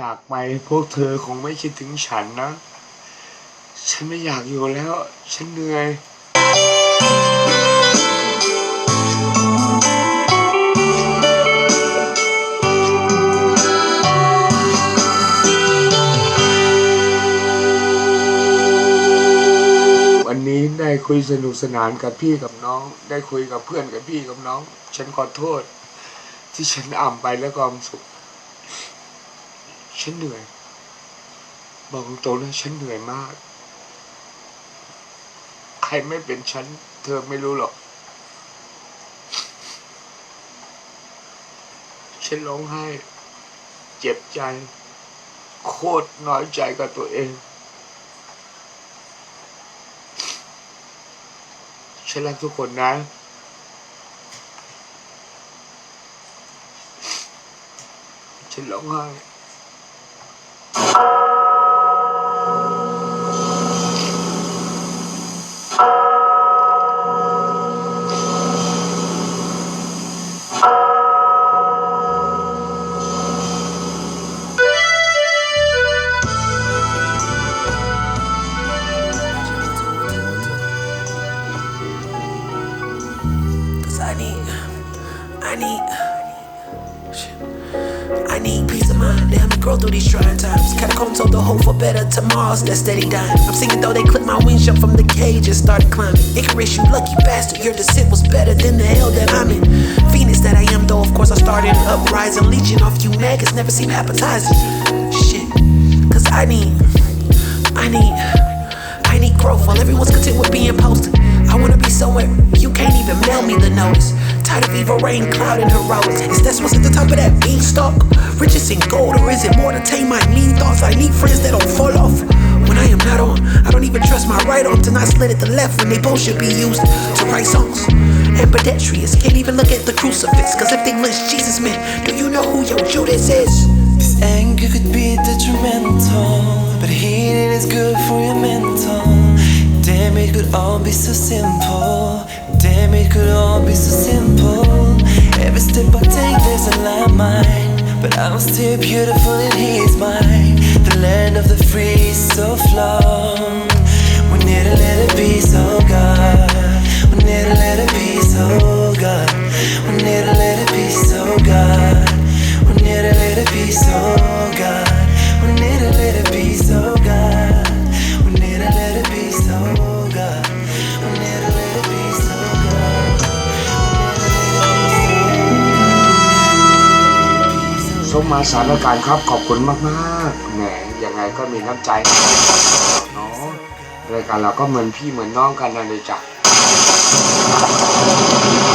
จากไปพวกเธอคงไม่คิดถึงฉันนะ ฉันไม่อยากอยู่แล้ว ฉันเหนื่อยวันนี้ได้คุยสนุกสนานกับพี่กับน้อง ได้คุยกับเพื่อนกับพี่กับน้อง ฉันขอโทษ ที่ฉันอ่ำไปแล้วความสุข ฉันเหนื่อย บอกตรงๆนะฉันเหนื่อยมาก ใครไม่เป็นฉัน เธอไม่รู้หรอก ฉันร้องไห้ เจ็บใจ โคตรน้อยใจกับตัวเอง ฉันรักทุกคนนะฉันร้องไห้ need, I need. I need peace of mind to help me grow through these trying times. Catacombs hold the hope for better tomorrows that steady dying. I'm singing though they clipped my wings, jumped from the cage and started climbing. Icarus, you lucky bastard, your descent was better than the hell that I'm in. Phoenix that I am, though, of course I started uprising. Legion off you maggots never seem appetizing. Shit, cause I need, I need, I need growth while everyone's content with being posted. I wanna be somewhere you can't even mail me the notice. Tired of evil rain, cloud, and heroics. Is that what's at the top of that beanstalk? Riches in gold, or is it more to tame my mean thoughts? I need friends that don't fall off. When I am not on, I don't even trust my right arm to not slit at the left when they both should be used to write songs. Ambidextrous, can't even look at the crucifix. Cause if they lynch Jesus, man, do you know who your Judas is? This anger could be detrimental, but healing is good for your mental. Damn, it could all be so simple. Damn, it could all be so simple. Every step I take, there's a landmine, but I'm still beautiful in His mind. The land of the free is so flawed. We need a little peace, oh God. We need a little peace, oh God. We need a little peace, oh God. We need a little peace, oh าสารการครับขอบคุณมากๆแหมยังไงก็มีน้ำใจเนาะรายการเราก็เหมือนพี่เหมือนน้องกันนั่นเลยจ้ะ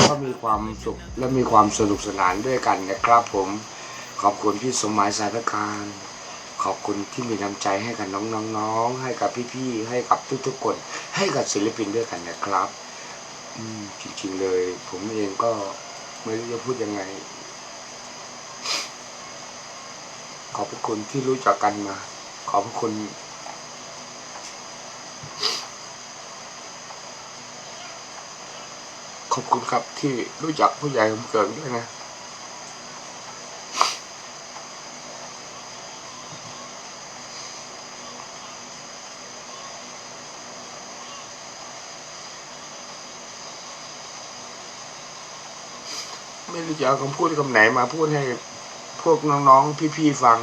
ก็มีความสุขและมีความสนุกสนานด้วยกันนะครับผม ขอบคุณพี่สมหมายสารการ ขอบคุณที่มีน้ำใจให้กับน้องๆให้กับพี่ๆให้กับทุกๆคน ให้กับศิลปินด้วยกันนะครับ อืมจริงๆเลย ผมเองก็ไม่รู้จะพูดยังไง ขอบคุณที่รู้จักกันมา ขอบคุณ ขอบคุณครับที่รู้จักผู้ใหญ่ผมเกิดด้วยนะไม่รู้จะเอาคำพูดคำไหนมาพูดให้ พวกน้องๆ พี่ๆ ฟัง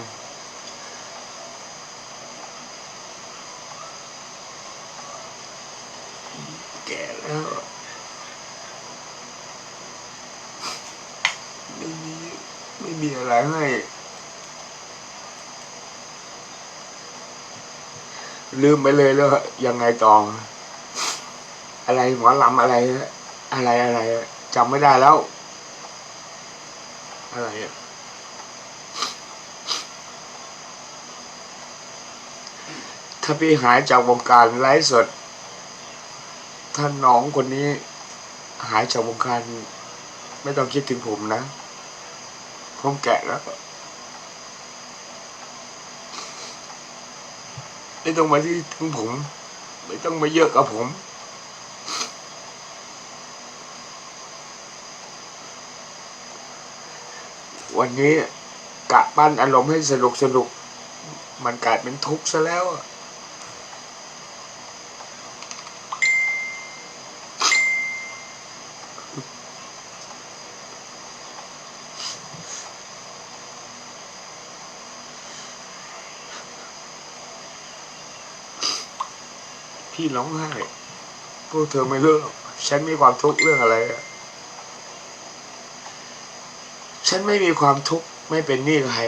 แก่แล้วไม่มีไม่มีอะไรให้ลืมไปเลยแล้วยังไงต่ออะไรหมอลำอะไร อะไรอะไรจำไม่ได้แล้ว อะไรอะ ถ้าพี่หายจากวงการไลฟ์สดถ้าน้องคนนี้หายจากวงการ ไม่ต้องคิดถึงผมนะ ผมแก่แล้วไม่ต้องมาที่ถึงผม ไม่ต้องมาเยอะกับผมวันนี้กะปั้นอารมณ์ให้สนุกสนุก มันกลายเป็นทุกข์ซะแล้ว พี่ร้องไห้พวกเธอไม่รู้หรอกฉันมีความทุกข์เรื่องอะไรอะฉันไม่มีความทุกข์ไม่เป็นหนี้ใคร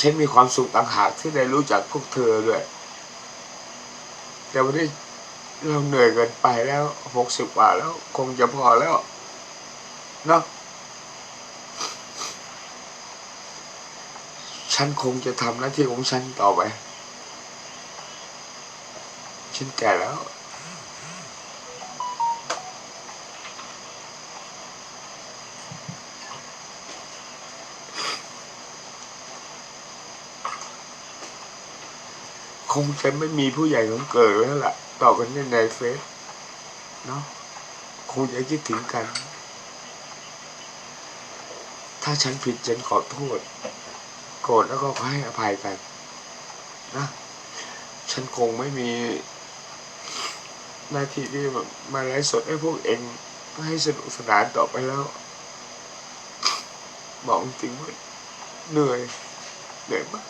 ฉันมีความสุขต่างหากที่ได้รู้จักพวกเธอด้วย แต่วันนี้เราเหนื่อยเกินไปแล้วหกสิบกว่าแล้ว คงจะพอแล้วเนาะฉันคงจะทำหน้าที่ของฉันต่อไป ฉันแก่แล้วคงจะไม่มีผู้ใหญ่ของเกิดแล้วล่ะ ต่อกันในในเฟซเนาะคงจะคิดถึงกัน ถ้าฉันผิดฉันขอโทษ โกรธแล้วก็ขอให้อภัยกัน นะ ฉันคงไม่มี หน้าที่ที่แบบมาไลฟ์สดให้พวกเองให้สนุกสนานต่อไปแล้ว บอกจริงว่าเหนื่อยเหนื่อยมาก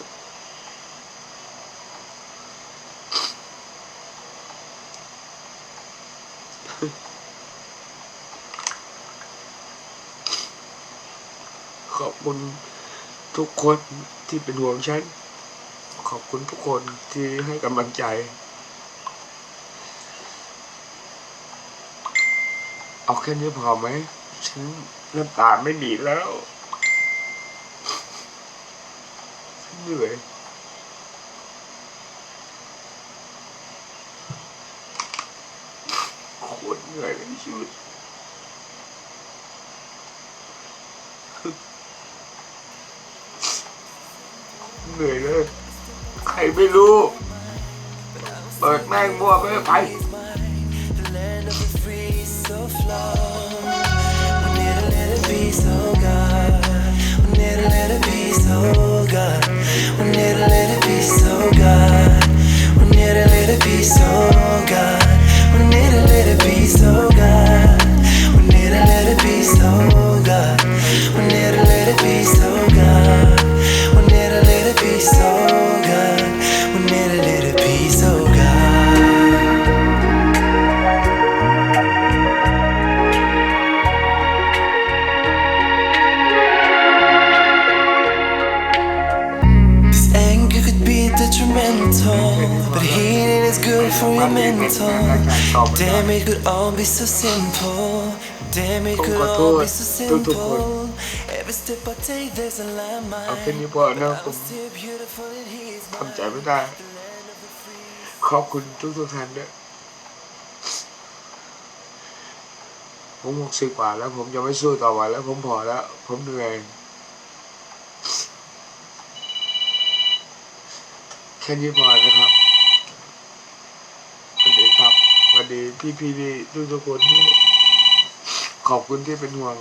ขอบคุณทุกคนที่เป็นห่วงฉัน ขอบคุณทุกคนที่ให้กำลังใจ เอาแค่นี้พอไหมฉันน้ำตาไม่บีแล้วฉันเหนื่อยโคตรเหนื่อยในชีวิตเหนื่อยเลย ใครไม่รู้ เปิดแม่งมัวไปไป your mental. Damn, it could all be so simple. Damn, it could all be so simple. Every step I take, there's a landmine. เอาแค่นี้พอนะ But ผ I'm ม still beautiful in His ทำใจ mind. ไม่ได้ The land of the free. ขอบคุณทุกทุกๆท่านด้วยผมหกสิบกว่าแล้ว ผมจะไม่สู้ต่อไปแล้ว ผมพอแล้ว ผมเหนื่อยแค่นี้พอนะครับสวัส ดีครับสวัสดีพี่พี่ทุกทุกคนที่ขอบคุณที่เป็นห่วง